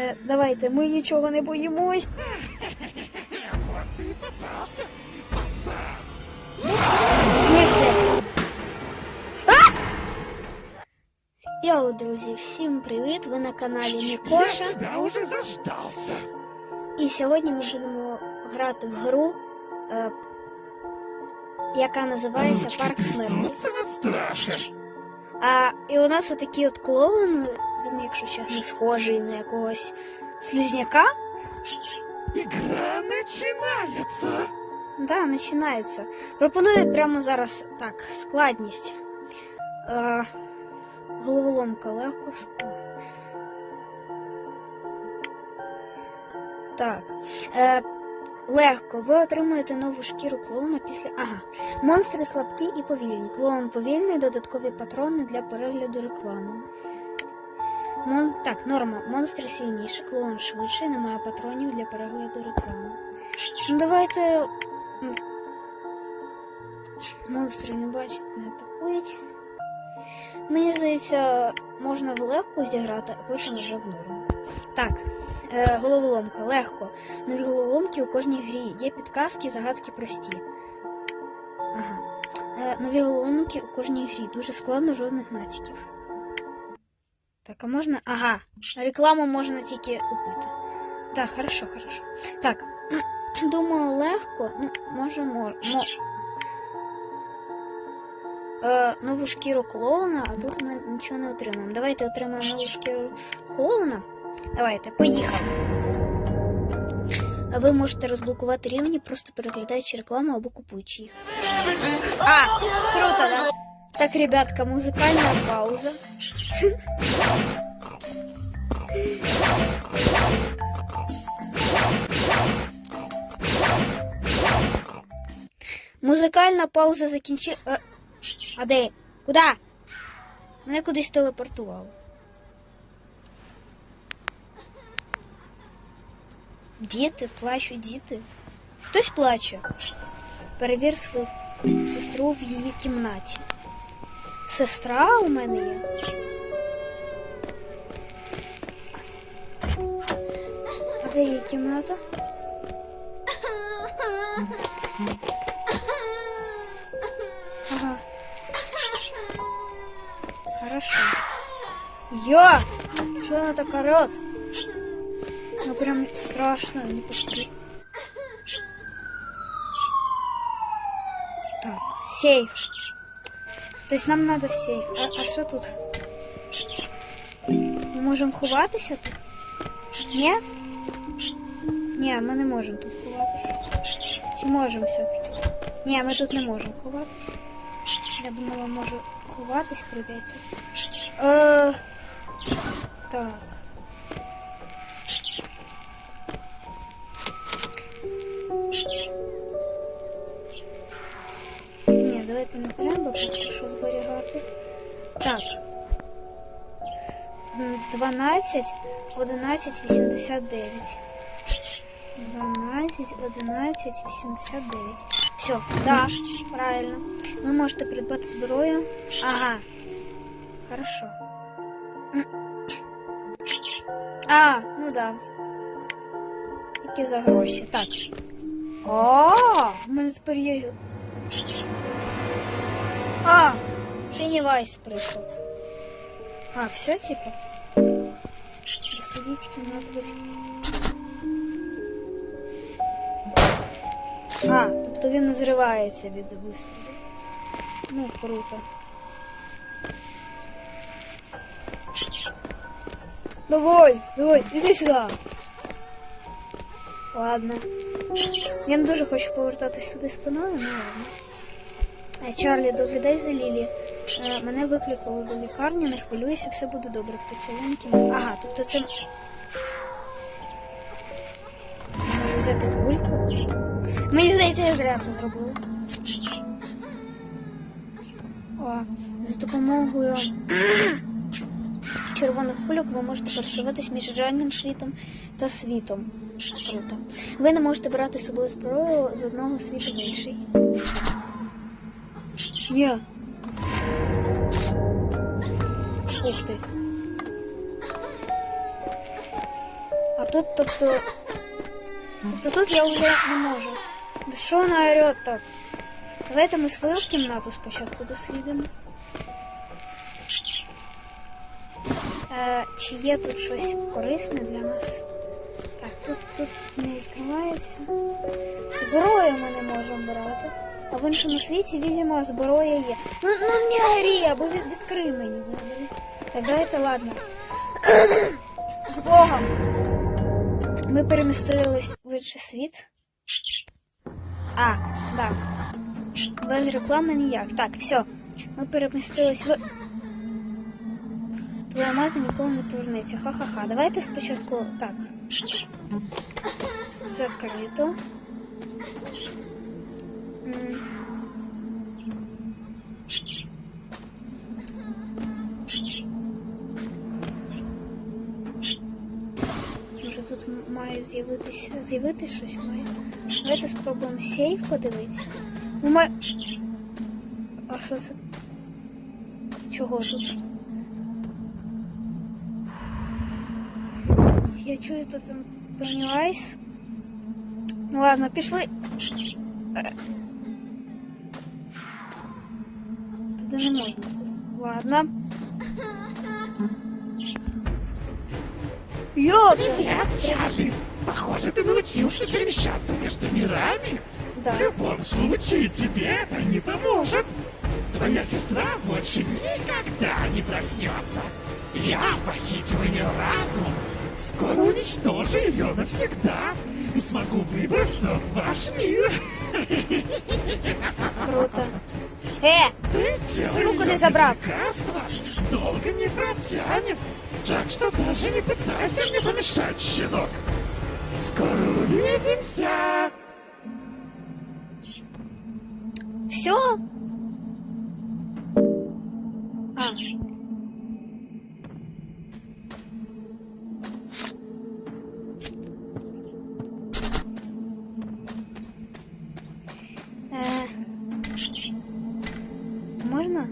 Е, давайте, ми нічого не боїмось. Йоу, друзі, всім привіт! Ви на каналі Мікоша. Я. І сьогодні ми будемо грати в гру, е, яка називається Парк смерті. А і у нас отакий от клоун, він, якщо чесно, схожий на якогось слизняка. Игра начинается. Да, починається. Пропоную прямо зараз так, складність. Е, головоломка легко. Так. Е, легко. Ви отримуєте нову шкіру клоуна після. Ага. Монстри слабкі і повільні. Клоун повільний, додаткові патрони для перегляду реклами. Мон... Так, норма. Монстри сильніші, клоун швидший, немає патронів для перегляду реклами. Ну давайте. Монстри не бачать, не атакують. Мені здається, можна в легку зіграти, а потім вже в норму. Так, е, головоломка, легко. Нові головоломки у кожній грі. Є підказки, загадки прості. Ага. Е, нові головоломки у кожній грі. Дуже складно, жодних натяків. Так, а можна. Ага. Рекламу можна тільки купити. Так, хорошо, хорошо. Так, думаю, легко. Ну, може, мо... мо... Е, нову шкіру клоуна, а тут ми нічого не отримаємо. Давайте отримаємо нову шкіру клоуна. Давайте, поїхали. Ви можете розблокувати рівні, просто переглядаючи рекламу або купуючи їх. А, круто, да? Так, ребятка, музикальна пауза. Музикальна пауза закінчи. Е, а де? Куда? Мене кудись телепортувало. Діти, плачуть діти. Хтось плаче. Перевір свою сестру в її кімнаті. Сестра у мене є. А де її кімната? Ага. Хорошо. Йо! Что она так орет? Ну прям страшно, не по себе. Так, сейф. То есть нам надо сейф. А, а що тут? Ми можемо ховатися тут? Ні? Ні, ми не можемо тут ховатися. Чи можемо все-таки? Ні, ми тут не можемо ховатися. Я думала, може ховатись прийдеться. Е, так. Давайте не треба поки що зберігати. Так. М, 12, 11, 89. 12, 11, 89. Все, да, правильно. Ви можете придбати зброю. Ага. Хорошо. А, ну да. Тільки за гроші. Так. О, у мене тепер є. А, Пеннивайз прийшов. А, все, типа? Дослідіть кімнату батьків. А, тобто він зривається від вистрілу. Ну, круто. Давай, давай, іди сюди. Ладно. Я не дуже хочу повертатись сюди спиною, ну ладно. Чарлі, доглядай за Лілі. Е, Мене викликали до лікарні, не хвилюйся, все буде добре. Поцілунки. Ага, тобто це. Я можу взяти кульку. Мені здається, я зря це зробила. О, за допомогою червоних кульок ви можете пересуватись між реальним світом та світом. Круто. Ви не можете брати з собою зброю з одного світу в інший. Ні. Ух ти. А тут, тобто. Тобто тут я вже не можу. Да що вона орет так? Давайте ми свою кімнату спочатку дослідимо. Е, чи є тут щось корисне для нас? Так, тут, тут не відкривається. Зброю ми не можемо брати. А в іншому світі, видимо, зброя є. Ну, ну не горі, або від, відкрий мені. Так, давайте, ладно. З Богом. Ми перемістились в інший світ. А, так. Без реклами ніяк. Так, все. Ми перемістились в. Твоя мати ніколи не повернеться. Ха-ха-ха. Давайте спочатку так. Закрито. Може тут має з'явитись з'явитись щось має. Давайте спробуємо сейф подивитися. Ну, має... А що це? Чого тут? Я чую тут там Ну ладно, пішли. Не. Ладно. Йоп! Привет, Чарли. Похоже, ты научился перемещаться между мирами. Да. В любом случае, тебе это не поможет. Твоя сестра больше никогда не проснется. Я похитил ее разум. Скоро уничтожу ее навсегда. И смогу выбраться в ваш мир. Круто. Куди её забрав? лекарства долго не протянет. Так что даже не пытайся мне помешать, щенок. Скоро увидимся. Все? Можна?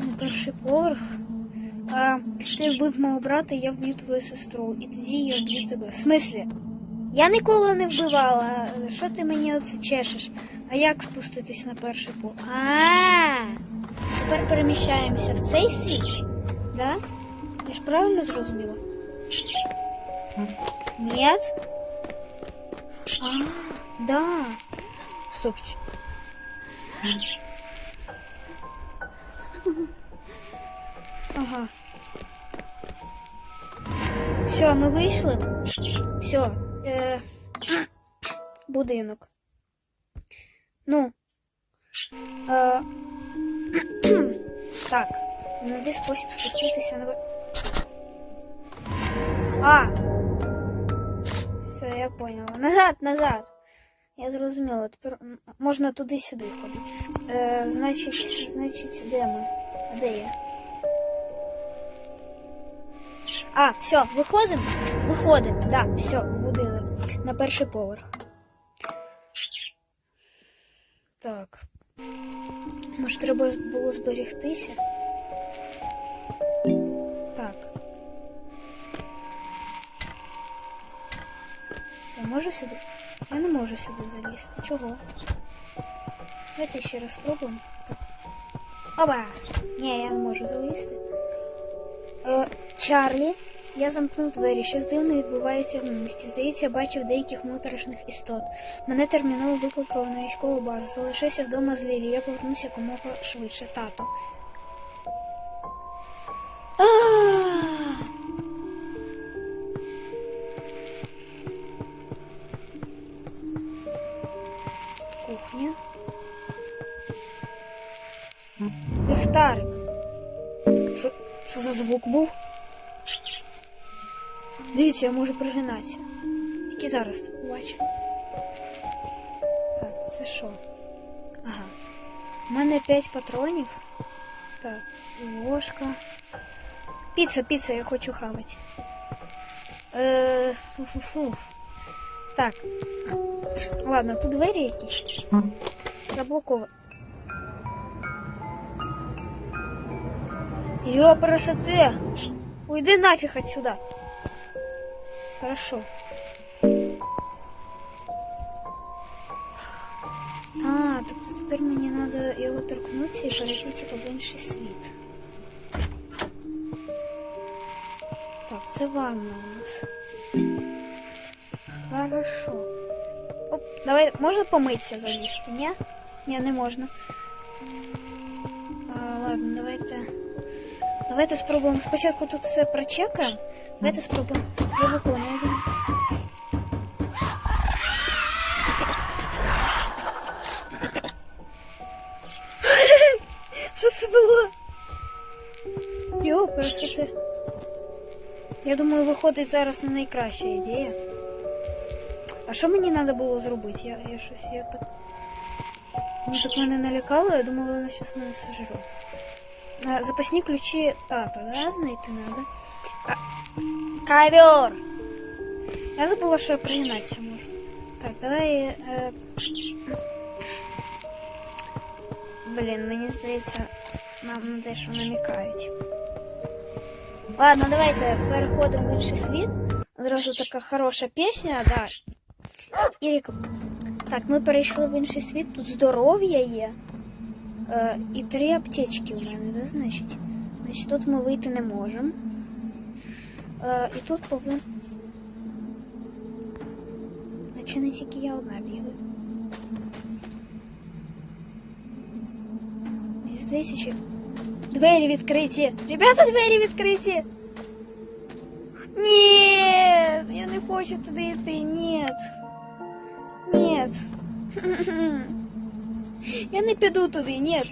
На перший поверх. А, ти вбив мого брата, я вб'ю твою сестру, і тоді я вб'ю тебе. В смислі? Я ніколи не вбивала. Що ти мені оце чешеш? А як спуститись на перший поверх? А, тепер переміщаємося в цей світ? Да? Я ж правильно зрозуміла? Нет? А, да. Стоп. Ага. Все, ми вийшли. Все. Е... Будинок. Ну. Е... так. Знайди спосіб спуститися на. А! Все, я поняла. Назад, назад. Я зрозуміла. Тепер можна туди-сюди ходити. Е, значить, значить, де ми? Де я? А, все, виходимо? Виходимо, да, все, в будинок. На перший поверх. Так. Може, треба було зберегтися? Можу сюди? Я не можу сюди залізти. Чого? Давайте ще раз спробуємо. Оба! Ні, я не можу залізти. Е, Чарлі, я замкнув двері. Щось дивне відбувається в місті. Здається, я бачив деяких моторошних істот. Мене терміново викликали на військову базу. Залишайся вдома з Лілі. Я повернуся комога швидше, тато. Кухня. Ліхтарик. Що, що за звук був? Дивіться, я можу пригинатися. Тільки зараз це побачив. Так, це що? Ага. У мене 5 патронів. Так, ложка. Піца, піца, я хочу хавати. Е, фу-фу-фу. Так. Ладно, тут двері якісь. Заблоковані. Ёпросоте! Уйди нафиг отсюда. Хорошо. А, тобто тепер мені треба його торкнутися і перейти типу, в інший світ. Так, це ванна у нас. Хорошо. Давай, можна помитися залізти, ні? Ні, не можна. А, ладно, давайте. Давайте спробуємо. Спочатку тут все прочекаємо. Давайте спробуємо. Вже виконуємо. Що це було? Йо, пересити. Я думаю, виходить зараз не найкраща ідея. А що мені треба було зробити? Я, я щось я так. Ну так мене налякало, я думала, вона зараз мене сожре. А, запасні ключі тата, да? Знайти треба. А... Ковер! Я забула, що я пригинатися можу. Так, давай. Е... Блін, мені здається, нам на дещо намікають. Ладно, давайте переходимо в інший світ. Одразу така хороша пісня, да. Ірік. Так, ми перейшли в інший світ, тут здоров'я є. Е, і три аптечки у мене, да, значить. Значить, тут ми вийти не можемо. Е, і тут повинен. Наче не тільки я одна бігаю. Мені здається, що двері відкриті. Ребята, двері відкриті. Ні, я не хочу туди йти. Ні. Ні. Я не піду туди, ні.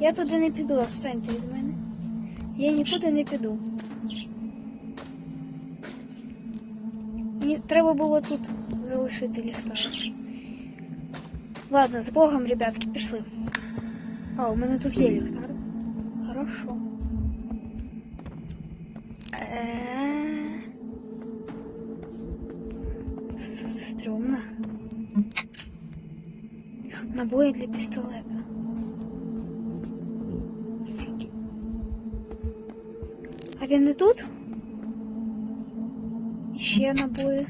Я туди не піду, відстаньте від мене. Я нікуди не піду. Мені треба було тут залишити ліхтар. Ладно, з Богом, ребятки, пішли. А, у мене тут є ліхтар. Хорошо. Набої для пістолета. А він не тут? Ще набої.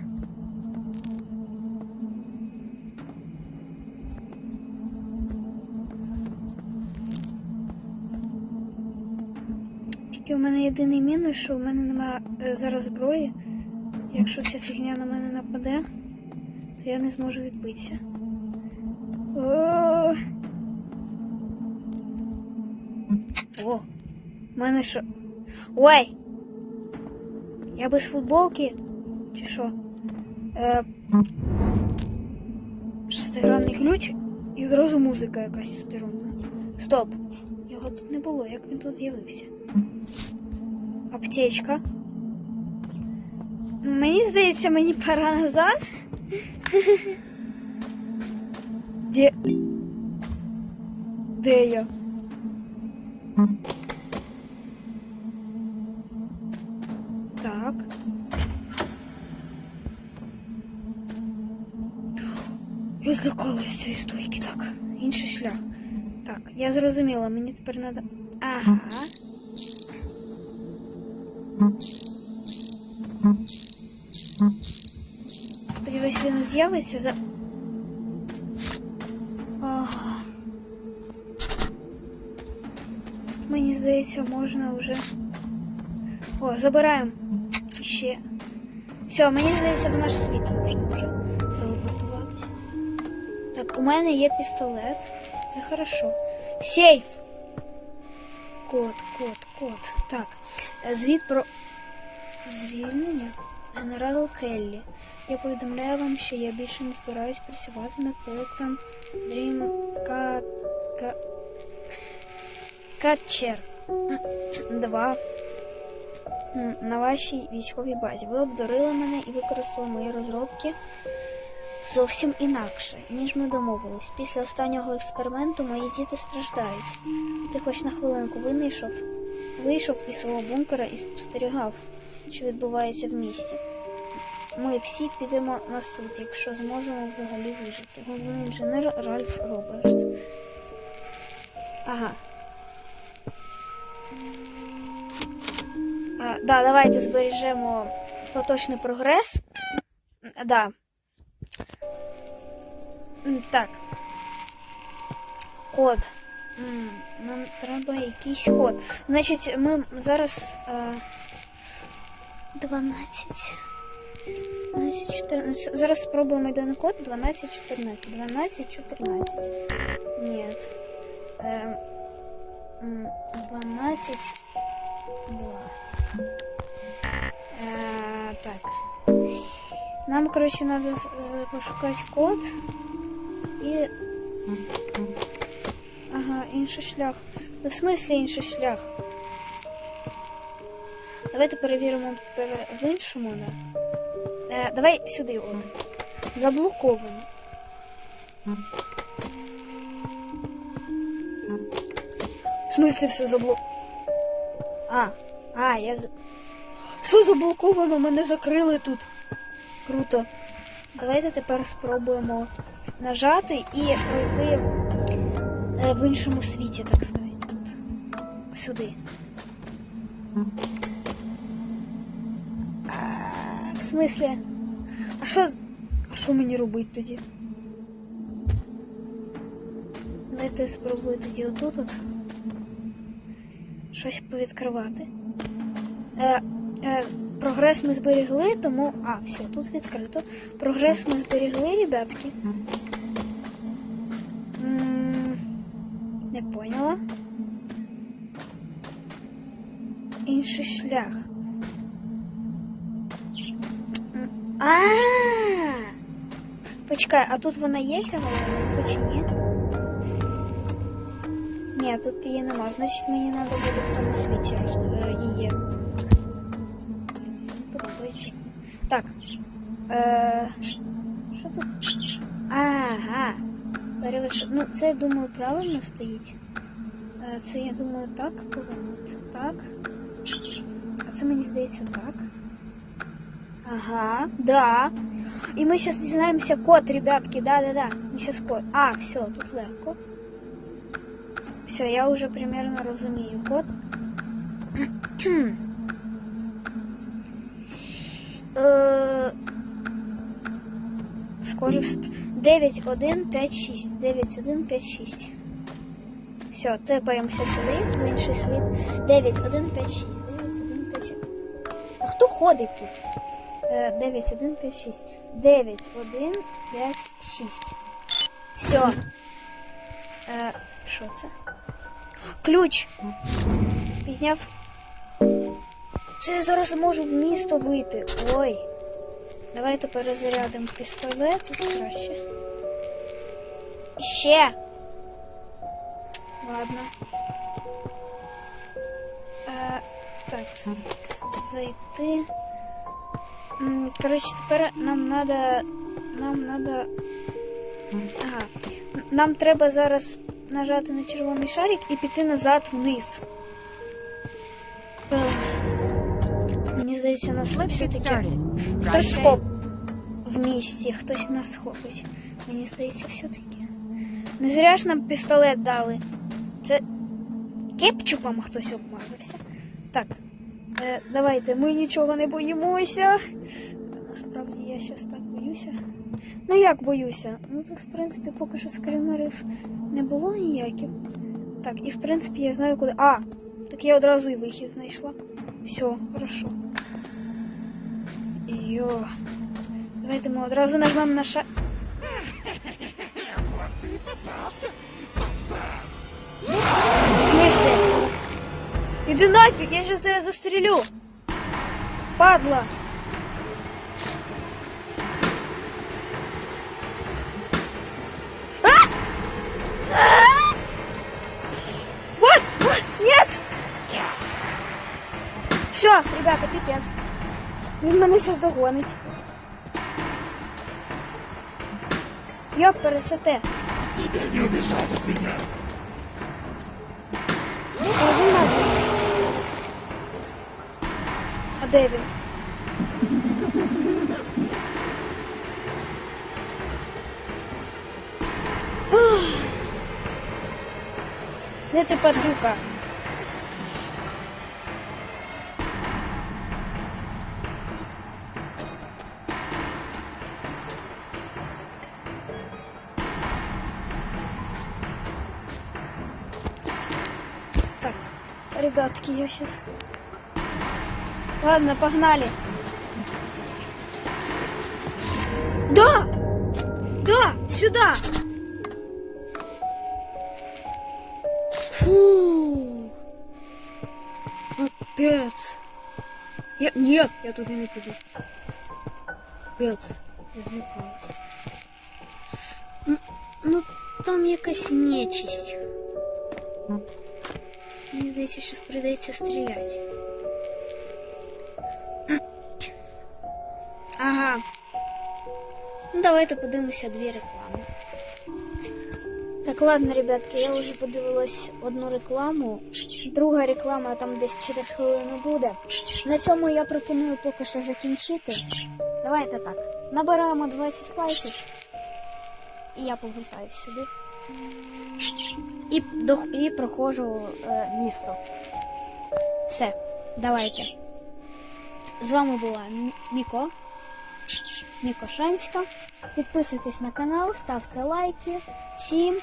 Тільки у мене єдиний мінус, що у мене немає е, зараз зброї. Якщо ця фігня на мене нападе, то я не зможу відбитися. О, мене що? Ой! Я без футболки? Чи що? Е, шестигранний ключ і зразу музика якась струнна. Стоп! Його тут не було, як він тут з'явився. Аптечка. Мені здається, мені пора назад. Де? Де я? Так. Я злякалась цієї стойки. Так, інший шлях. Так, я зрозуміла, мені тепер треба. Ага. Сподіваюсь, він з'явиться за. Здається, можна вже. О, забираємо. Ще. Все, мені здається, в наш світ можна вже телепортуватися. Так, у мене є пістолет. Це хорошо. Сейф! Код, код, код. Так. Звіт про звільнення. Генерал Келлі. Я повідомляю вам, що я більше не збираюсь працювати над проектом Dream. Catcher 2 на вашій військовій базі. Ви обдурили мене і використали мої розробки зовсім інакше, ніж ми домовились. Після останнього експерименту мої діти страждають. Ти хоч на хвилинку винайшов, вийшов із свого бункера і спостерігав, що відбувається в місті. Ми всі підемо на суд, якщо зможемо взагалі вижити. Головний інженер Ральф Робертс. Ага. Да, давайте збережемо поточний прогрес. Да. Так. Код. Нам треба якийсь код. Значить, ми зараз. Е, 12. 12, 14. Зараз спробуємо на код 12, 14. 12, 14. Ні. Е, 12, 2. Е, так. Нам, коротше, треба пошукати код і. Ага, інший шлях. Ну, в смислі інший шлях? Давайте перевіримо тепер в іншому, да? Е, давай сюди от. Заблоковано. В смислі все заблоковано? А, а, я. Все заблоковано, мене закрили тут. Круто. Давайте тепер спробуємо нажати і пройти е, в іншому світі, так сказати, тут. Сюди. А, в смислі? А що. А що мені робити тоді? Давайте спробую тоді отут от щось повідкривати. Е, е, прогрес ми зберегли, тому. А, все, тут відкрито. Прогрес ми зберегли, ребятки. Не поняла. Інший шлях. А! Почекай, а тут вона є ця головоломка чи ні? Ні, тут її нема. Значить, мені треба буде в тому світі розп-. Подобається. Так. Е... Що тут? Ага. Перевер... Ну, це, я думаю, правильно стоїть. Е, Це, я думаю, так повинно. Це так. А це мені здається так. Ага, да. І ми зараз дізнаємося код, ребятки. Да-да-да. Ми зараз код. А, все, тут легко. Все, я уже примерно розумію код. В 9156. 9156. Все, тепаємося сюди, в інший світ. 9156. 9156. А хто ходить тут? Е, 9156. 9156. Все. Що це? Ключ! Підняв. Це я зараз можу в місто вийти. Ой. Давайте перезарядимо пістолет і краще. Ще. Ладно. Е, так, зайти. Коротше, тепер нам надо. Нам надо. Ага. Нам треба зараз нажати на червоний шарик і піти назад вниз. Мені здається, нас все-таки хтось схоп в місті, хтось нас схопить. Мені здається, все-таки. Не зря ж нам пістолет дали. Це кепчупом хтось обмазався. Так, е, давайте, ми нічого не боїмося. Насправді я щас так боюся. Ну як боюся? Ну тут, в принципі, поки що скримерів не було ніяких. Так, і в принципі я знаю куди. А! Так я одразу і вихід знайшла. Все, хорошо. Йо. Давайте ми одразу нажмемо на ша. Вот ты и попался, пацан. В смысле? Иди нафиг, я сейчас тебя застрелю. Падла. Все, ребята, пипец. Він мене зараз догонить. Йоп, пересете. Тебе не убежать от меня. А він нафіг. А де він? Де ти падлюка? Ребятки, я сейчас... Ладно, погнали. Да! Да! Сюда! Фу. Капец. Я... Нет, я туди не піду. Капец. Я злякалась. Ну, там якась нечисть. Мені здається, щось прийдеться стріляти. Ага. Ну, давайте подивимося дві реклами. Так, ладно, ребятки, я вже подивилась одну рекламу. Друга реклама там десь через хвилину буде. На цьому я пропоную поки що закінчити. Давайте так. Набираємо 20 лайків. І я повертаюсь сюди. І, до, і проходжу е, місто. Все, давайте. З вами була Міко. Мікошанська. Підписуйтесь на канал, ставте лайки. Всім